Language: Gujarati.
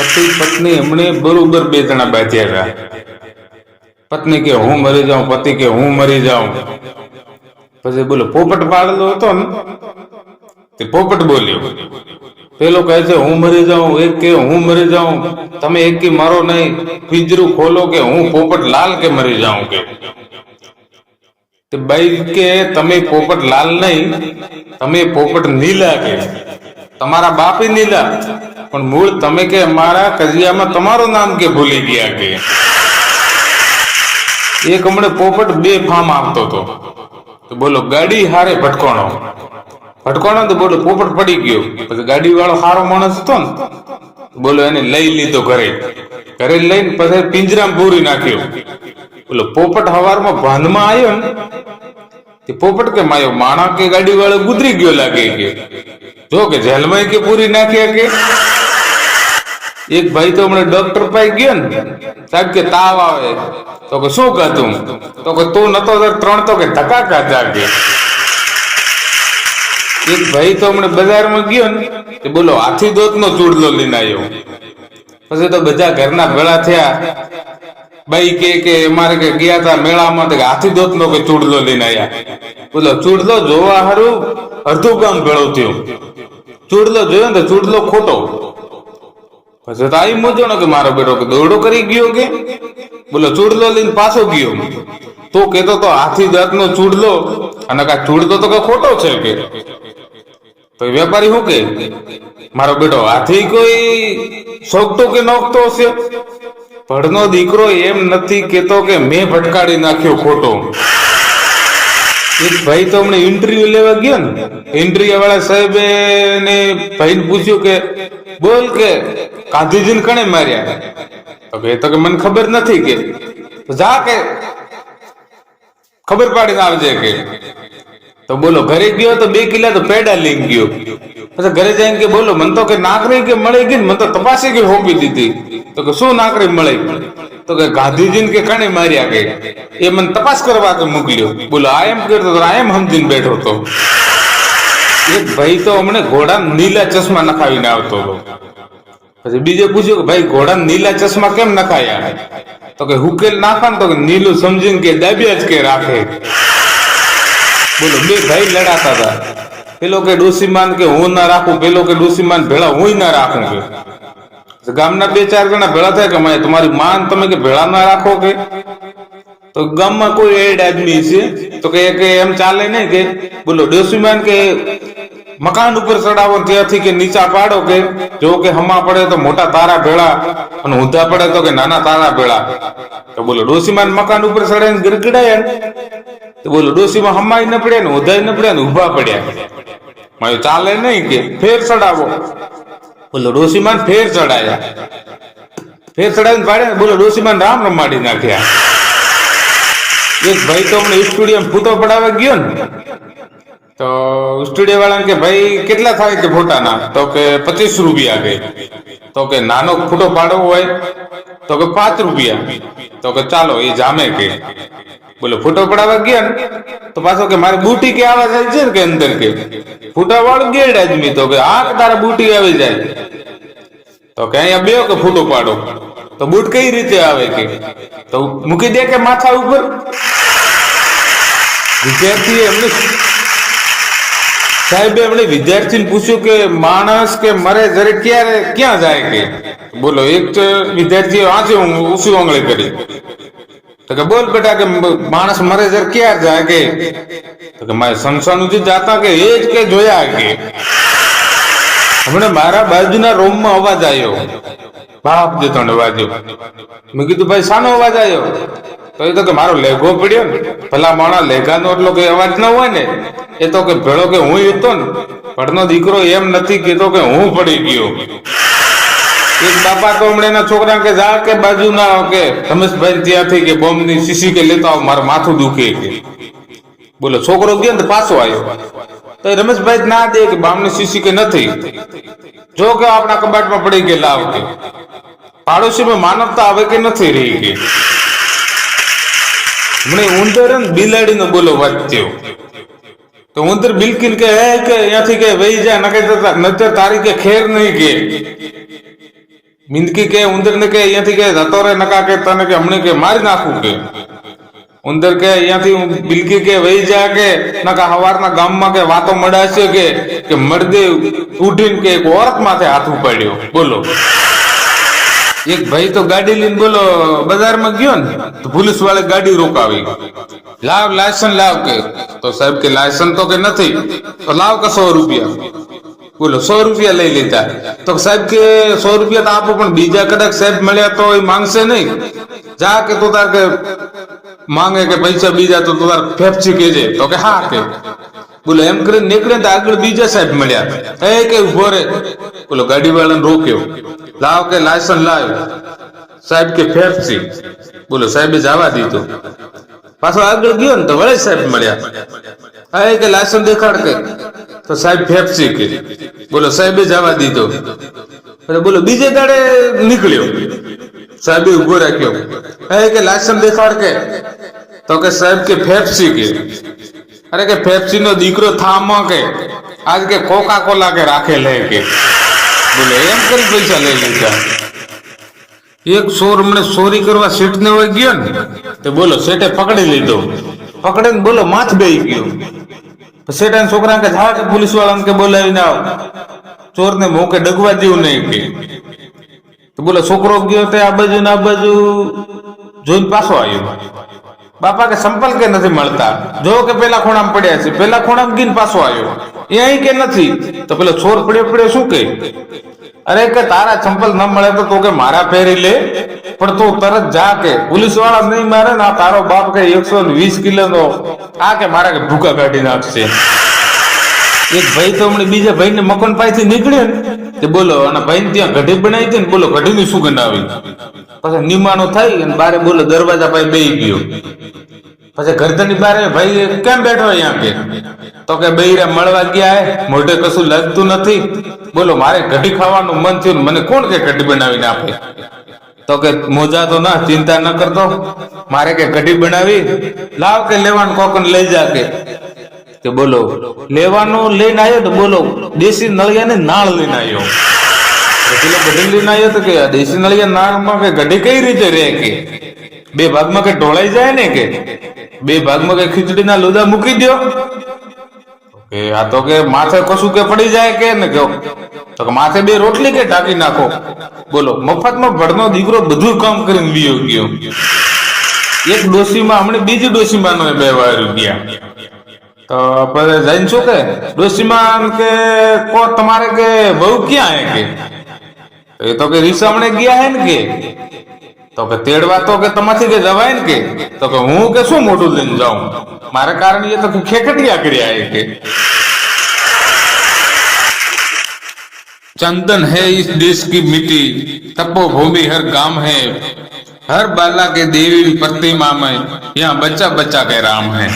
પતિ, પત્ની એમણે બરોબર બે જણા બાંધ્યા હતા. પત્ની કે, હું મરી જાઉં. પતિ કે, હું મરી જાઉં. પછી બોલો, પોપટ પાડેલો હતો ને? તે પોપટ બોલ્યો. પેલો કહે છે, હું મરી જાઉં. એક કે, હું મરી જાઉં. તમે એક મારો નહીં. પિંજરું ખોલો કે, હું પોપટ લાલ કે મરી જાઉં. કે. તે બાઈ કે, તમે પોપટ લાલ નહીં. તમે પોપટ નીલા કે. તમારા બાપે નીલા. પણ મૂળ તમે કે મારા કજિયામાં તમારું નામ કે ભૂલી ગયા કે? એક હમણે પોપટ બે ફામ આપતો હતો. તો બોલો, ગાડી હારે ભટકોણો. ભટકોણો તો બોલો, પોપટ પડી ગયો. પછી ગાડી વાળો સારો માણસ હતો ને. બોલો, એને લઈ લીધો ઘરે. ઘરે લઈને પછી પિંજરામાં પૂરી નાખ્યો. બોલો, પોપટ હવારમાં ભાંધમાં આવ્યો ને? પોપટ કે માયો માણા કે ગાડી વાળો ગુજરી ગયો લાગે કે? જો કે જેલમાં કે પૂરી નાખ્યા કે? એક ભાઈ તો હમણાં ડોક્ટર પાસે ગયો ને. સાહેબ કે તાવ આવે. તો કે શું ખાધું તો કે તું નતો ત્રણ તો કે ધક્કા ખાધા કે. એક ભાઈ તો હમણાં બજારમાં ગયો ને તે બોલો હાથી દોત નો ચૂડલો લઈને આવ્યો. પછી તો બધા ઘરના ભેળા થયા. ભાઈ કે કે અમારે કે ગયા હતા મેળામાં તો કે હાથી દોત નો કે ચૂડલો લઈને આવ્યા. બોલો, ચૂડલો જોવા હારું? અડધું ગામ ભેળો થયું. ચૂડલો જોયો ને તો ચૂડલો ખોટો. પછી તો આવી મૂંઝવણો કે મારો બેટો કે દોડો કરી ગયો કે? બોલો ચૂડલો લઈને પાછો ગયો. તો કેતો તો હાથી દાંતનો ચૂડલો અને કા ચૂડલો તો કે ખોટો છે કે? તો વેપારી શું કે મારો બેટો, હાથી કોઈ શોખતો કે નોખતો હશે? ભડનો દીકરો એમ નથી કેતો કે મેં ભટકાડી નાખ્યો ખોટો. ભાઈ તો હમણાં ઇન્ટરવ્યુ લેવા ગયો ને. ઇન્ટરવ્યુ વાળા સાહેબે ને ભાઈને પૂછ્યું કે, બોલ કે, ગાંધીજીને કણે માર્યા? એ તો કે મને ખબર નથી કે. જા કે, ખબર પાડીને આવજે કે. તો બોલો, ઘરે ગયો તો બે કિલ્લા તો પેડા લઈ ગયો. પછી ઘરે જઈને કે, બોલો, મને તો કે નાકરી કે મળી ગઈ ને, મને તો તપાસી કે હોપી દીધી. તો કે શું નાકરી મળી? તો કે ગાંધીજીને કે કણે માર્યા કે? એ મને તપાસ કરવા કે મોકલ્યો. બોલો, આ એમ કરતો આ એમ સમજીને બેઠો હતો. એક ભાઈ તો અમને ઘોડા નીલા ચશ્મા નખાવીને આવતો. પછી બીજે પૂછ્યું કે ભાઈ ઘોડા નીલા ચશ્મા કેમ નખાયા? તો કે હુકેલ નાખા તો કે નીલું સમજીને કે દાબ્યા જ કે રાખે. બોલો, બે ભાઈ લડાતા હતા. પેલો કે ડોસીમાન કે હું ના રાખું, પેલો કે ડોસીમાન ભેળા હું ના રાખું ગામના બે ચાર જણા ભેળા થાય કે મને તમારી માન તમે કે ભેળા ના રાખો કે? તો ગામમાં કોઈ એડ આદમી છે? તો કે એમ ચાલે નહીં કે? બોલો, ડોસીમાન કે મકાન ઉપર ચડાવો ત્યાંથી કે નીચા પાડો કે? જો કે હમા પડે તો મોટા તારા ભેળા અને ઊંધા પડે તો કે નાના તારા ભેળા. તો બોલો, ડોસીમાન મકાન ઉપર ચડે ને? ગરગડાયા તો બોલો, ડોસીમાં હમાય ન પડ્યા ને ઉધાઈ ન પડ્યા ને ઊભા પડ્યા. ચાલે નહીં કે? ફેર ચડાવો. બોલો ડોસીમાન ફેર ચડાયા. ફેર ચડાવીને પાડ્યા બોલો ડોસીમાન રામ રમાડી નાખ્યા. એક ભાઈ તો અમને સ્ટુડિયો ફૂટો પડાવવા ગયો ને. તો સ્ટુડિયો વાળાને કે, ભાઈ, કેટલા થાય કે ફોટાના? તો કે, પચીસ રૂપિયા કે. તો કે, નાનો ફોટો પાડવો હોય તો કે પાંચ રૂપિયા. તો કે, ચાલો, એ જામે કે. બોલો, ફોટો પડાવવા ગયા ને? તો પાછો કે, મારે બુટી કે આવા જાય છે ને કે અંદર કે? ફોટા વાળું ગેડ આદમી તો કે આ તારા બુટી આવી જાય. તો કે, અહીંયા બે કે ફોટો પાડો. તો બૂટ કઈ રીતે આવે કે? તો મૂકી દે કે માથા ઉપર? વિદ્યાર્થી એમને સાહેબે એમણે વિદ્યાર્થીને પૂછ્યું કે, માણસ કે મરે જરે ક્યારે, ક્યાં જાય કે? બોલો, એક તો વાંચ્યું હું ઊંચી આંગળી કરી. તો કે બોલ બેટા કે માણસ મરે જર ક્યાં જાય કે? તો કે મારે સંસાનુજી જાતા કે એ જ કે જોયા કે. હમણાં મારા બાજુના રૂમમાં અવાજ આવ્યો. બાપ જતો અવાજ મેં કીધું, ભાઈ, શાનો અવાજ આવ્યો તો એ તો કે મારો લેઘો પડ્યો ને. ભલા માણા લેઘાનો એટલો કે અવાજ ન હોય ને. એ તો કે ભેળો કે હું હતો ને. પણ દીકરો એમ નથી કીધો કે હું પડી ગયો. એક બાપા તો હમણાં છોકરા કે જા કે બાજુ ના કે. રમેશભાઈ ત્યાંથી કે બોમ્બની શીશી કે લેતા આવો, મારું માથું દુખે કે. બોલો, છોકરો ગયો ને પાછો આવ્યો તો રમેશભાઈ ના દે કે બામની શીશી કે નથી. જો કે આપણા કબાટમાં પડી કે લાવ કે. પાડોશીમાં માનવતા આવે કે નથી રહી કે. મને ઉંદર ને બિલાડીનો બોલો વાંચ્યો તો ઉંદર બિલકુલ કે હે, કે અહીંયાથી કે વહી જાય નકે નતર તારી કે ખેર નહીં કે. મિંદકી કે ઉંદર ને કે, અહીંયાથી કે જતો રે નકા કે, તને કે, હમણે કે, મારી નાખું કે? ઉંદર કે, અહીંયાથી બિલકી કે, વહી જા કે, નકા હવારના ગામમાં કે, વાતો મળાશે કે કે મર્દે ઉઠીને કે, એક ઓરત માથે હાથ ઉપાડ્યો. બોલો. એક ભાઈ તો ગાડી લઈને બોલો, બજારમાં ગયો ને, તો પોલીસ વાળે ગાડી રોકાવી. લાવ લાયસન લાવ કે. તો સાહેબ કે લાયસન તો કે નથી. તો લાવ કે સો રૂપિયા. બોલો, સો રૂપિયા લઈ લીધા. તો સાહેબ કે સો રૂપિયા તો આપો, પણ બીજા કદાચ સાહેબ મળ્યા તો એ માંગશે નહીં. જા કે તું તાર કે માંગે કે પૈસા બીજા, તો તાર ફેફસી કેજે તો કે હા કે. બોલો, એમ કરીને નીકળે તો આગળ બીજા સાહેબ મળ્યા. એ કે ઊભો રે. બોલો ગાડી વાળાને રોક્યો. લાવ કે લાયસન્સ લાવ સાહેબ કે ફેફસી. બોલો, સાહેબે જવા દીધું. પાછો આગળ ગયો ને તો વળે સાહેબ મળ્યા. એ કે લાયસન્સ દેખાડ કે. તો સાહેબ ફેફસી કે બોલો, સાહેબે જવા દીધો. બોલો, બીજે દાડે નીકળ્યો. સાહેબે ઊભો રાખ્યો. એ કે લાયસન્સ દેખાડ કે? તો કે સાહેબ કે ફેફસી કે. અરે કે ફેફસી નો દીકરો થામો કે. આજ કે કોકા કોલા કે રાખે લે કે. બોલે, એમ કરી પૈસા લઈ લીધા. એક સોર મને ચોરી કરવા શેઠ ને હોય ગયો ને, તો બોલો, શેઠે પકડી લીધો. પકડે ને બોલો, માથ બે ગયો. શેઠ છોકરા કે જા પોલીસ વાળાને કે બોલાવીને આવ. ચોર ને મોકે ડગવા જેવું નહીં કે તો બોલો, છોકરો ગયો તે આ બાજુ ને આ બાજુ. જોઈને પાછો આવ્યો. બાપા કે સંપલ કે નથી મળતા? જો કે પેલા ખૂણામાં પડ્યા છે. પેલા ખૂણામાં ગીન પાછો આવ્યો. એ અહીં કે નથી? તો પેલો છોર પડ્યો પડ્યો શું કે અરે કે તારા ચંપલ ન મળે તો તું કે મારા પહેરી લે? પણ તું તરત જા કે. પોલીસવાળા નહીં મારે ને આ તારો બાપ કે એકસો વીસ કિલો નો આ કે મારા કે ભૂકા કાઢી નાખશે. એક ભાઈ તો હમણાં બીજા ભાઈ ને મકાન પાસેથી નીકળ્યો ને. તે બોલો અને ભાઈ ત્યાં ગઢી બનાવી હતી ને? બોલો ગઢી ની સુગંધ આવી. પછી નિમાણો થઈ અને બારે બોલો, દરવાજા પાસે બેહી ગયો. પછી ઘરધની બારે, ભાઈ કેમ બેઠો અહીંયા કે? તો કે, બૈરા મળવા ગયા મોઢે કશું લાગતું નથી. બોલો, મારે ઘડી ખાવાનું મન થયું મને કોણ કે ઘડી બનાવીને આપે? તો કે, મોજા તો ના, ચિંતા ન કરતો. મારે કે કઢી બનાવી? લાવ કે લેવાનું કોકન લઈ જા કે. કે બોલો, લેવાનું લઈને આવ્યો તો બોલો. દેશી નળિયા ને નાળ લઈને આવ્યો. પેલો ગઢી લઈને આવ્યો તો કે દેશી નળિયા નાળમાં કે ગઢી કઈ રીતે રહે કે? બે ભાગમાં કે ઢોળાઈ જાય ને કે? બે ભાગમાં કે ખીચડીના લોદા મૂકી દો કે આ તો કે માથે કશું કે પડી જાય કે ને કહો તો કે માથે બે રોટલી કે ઢાંકી નાખો? બોલો, મફતમાં ભડનો દીકરો બધું કામ કરીને લીયો ગયો. એક ડોસીમાં હમણાં બીજી ડોસીમાં બે વાર ગયા. તો પછી જઈને શું કે ડોસીમાં કે કો તમારે કે બહુ ક્યાં હે કે એ તો કે રીસામણે ગયા હે ને કે તો કે તેડવા તો કે તમાથી કે જવાય ને કે તો કે હું કે શું મોટું લઈને જાઉં મારે કારણ એ તો કે ખેકટિયા કર્યા એ કે चंदन है इस देश की मिट्टी तपोभूमि हर गांव है हर बाला के देवी प्रतिमा में यहाँ बच्चा बच्चा के राम है